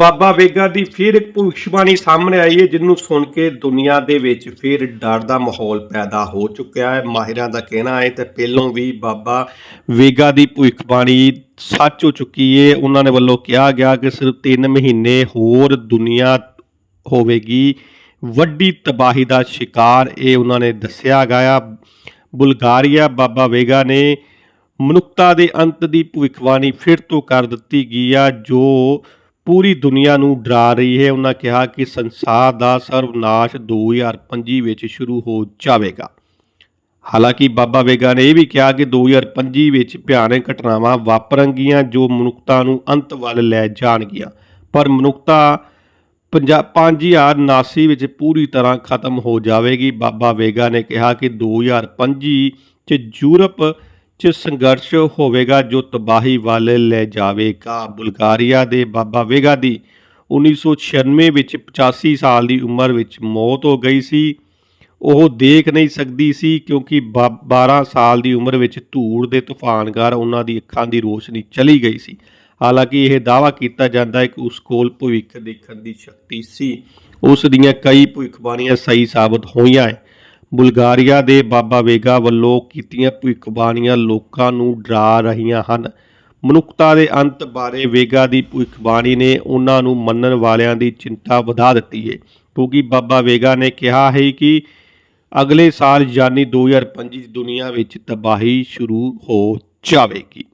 ਬਾਬਾ ਵੇਗਾ ਦੀ ਫਿਰ ਇੱਕ ਭਵਿੱਖਬਾਣੀ ਸਾਹਮਣੇ ਆਈ ਹੈ, ਜਿਹਨੂੰ ਸੁਣ ਕੇ ਦੁਨੀਆ ਦੇ ਵਿੱਚ ਫਿਰ ਡਰ ਦਾ ਮਾਹੌਲ ਪੈਦਾ ਹੋ ਚੁੱਕਿਆ ਹੈ। ਮਾਹਿਰਾਂ ਦਾ ਕਹਿਣਾ ਹੈ ਤੇ ਪਹਿਲੋਂ ਵੀ ਬਾਬਾ ਵੇਗਾ ਦੀ ਭਵਿੱਖਬਾਣੀ ਸੱਚ ਹੋ ਚੁੱਕੀ ਹੈ। ਉਹਨਾਂ ਨੇ ਵੱਲੋਂ ਕਿਹਾ ਗਿਆ ਕਿ ਸਿਰਫ 3 ਮਹੀਨੇ ਹੋਰ ਦੁਨੀਆ ਹੋਵੇਗੀ। ਵੱਡੀ ਤਬਾਹੀ ਦਾ ਸ਼ਿਕਾਰ ਇਹ ਉਹਨਾਂ ਨੇ ਦੱਸਿਆ ਗਿਆ। ਬੁਲਗਾਰੀਆ ਬਾਬਾ ਵੇਗਾ ਨੇ ਮਨੁੱਖਤਾ ਦੇ ਅੰਤ ਦੀ ਭਵਿੱਖਬਾਣੀ ਫਿਰ ਤੋਂ ਕਰ ਦਿੱਤੀ ਗਈ ਆ, ਜੋ ਪੂਰੀ ਦੁਨੀਆ ਨੂੰ ਡਰਾ ਰਹੀ ਹੈ। ਉਹਨਾਂ ਕਿਹਾ ਕਿ ਸੰਸਾਰ ਦਾ ਸਰਵਨਾਸ਼ 2025 ਵਿੱਚ ਸ਼ੁਰੂ ਹੋ ਜਾਵੇਗਾ। ਹਾਲਾਂਕਿ ਬਾਬਾ ਵੇਗਾ ਨੇ ਇਹ ਵੀ ਕਿਹਾ ਕਿ 2025 ਵਿੱਚ ਭਿਆਨਕ ਘਟਨਾਵਾਂ ਵਾਪਰਨਗੀਆਂ ਜੋ ਮਨੁੱਖਤਾ ਨੂੰ ਅੰਤ ਵੱਲ ਲੈ ਜਾਣਗੀਆਂ। ਪਰ ਮਨੁੱਖਤਾ ਪੰਜਾ- 5079 ਵਿੱਚ ਪੂਰੀ ਤਰ੍ਹਾਂ ਖਤਮ ਹੋ ਜਾਵੇਗੀ। ਬਾਬਾ ਵੇਗਾ ਨੇ ਕਿਹਾ ਕਿ 2025 ਚ ਯੂਰਪ ਚ ਸੰਘਰਸ਼ ਹੋਵੇਗਾ, ਜੋ ਤਬਾਹੀ ਵੱਲ ਲੈ ਜਾਵੇਗਾ। ਬੁਲਗਾਰੀਆ ਦੇ ਬਾਬਾ ਵੇਗਾ ਦੀ 1996 ਵਿੱਚ 85 ਸਾਲ ਦੀ ਉਮਰ ਵਿੱਚ ਮੌਤ ਹੋ ਗਈ ਸੀ। ਉਹ ਦੇਖ ਨਹੀਂ ਸਕਦੀ ਸੀ, ਕਿਉਂਕਿ ਬਾ- 12 ਸਾਲ ਦੀ ਉਮਰ ਵਿੱਚ ਧੂੜ ਦੇ ਤੂਫਾਨ ਕਾਰਨ ਉਹਨਾਂ ਦੀ ਅੱਖਾਂ ਦੀ ਰੋਸ਼ਨੀ ਚਲੀ ਗਈ ਸੀ। ਹਾਲਾਂਕਿ ਇਹ ਦਾਅਵਾ ਕੀਤਾ ਜਾਂਦਾ ਹੈ ਕਿ ਉਸ ਕੋਲ ਭਵਿੱਖ ਦੇਖਣ ਦੀ ਸ਼ਕਤੀ ਸੀ। ਉਸ ਦੀਆਂ ਕਈ ਭਵਿੱਖਬਾਣੀਆਂ ਸਹੀ ਸਾਬਤ ਹੋਈਆਂ ਹੈ। ਬੁਲਗਾਰੀਆ ਦੇ ਬਾਬਾ ਵੇਗਾ ਵੱਲੋਂ ਕੀਤੀਆਂ ਭਵਿੱਖਬਾਣੀਆਂ ਲੋਕਾਂ ਨੂੰ ਡਰਾ ਰਹੀਆਂ ਹਨ। ਮਨੁੱਖਤਾ ਦੇ ਅੰਤ ਬਾਰੇ ਵੇਗਾ ਦੀ ਭਵਿੱਖਬਾਣੀ ਨੇ ਉਹਨਾਂ ਨੂੰ ਮੰਨਣ ਵਾਲਿਆਂ ਦੀ ਚਿੰਤਾ ਵਧਾ ਦਿੱਤੀ ਹੈ ਕਿਉਂਕਿ ਬਾਬਾ ਵੇਗਾ ਨੇ ਕਿਹਾ ਹੈ ਕਿ ਅਗਲੇ ਸਾਲ ਯਾਨੀ 2025 ਦੁਨੀਆ ਵਿੱਚ ਤਬਾਹੀ ਸ਼ੁਰੂ ਹੋ ਜਾਵੇਗੀ।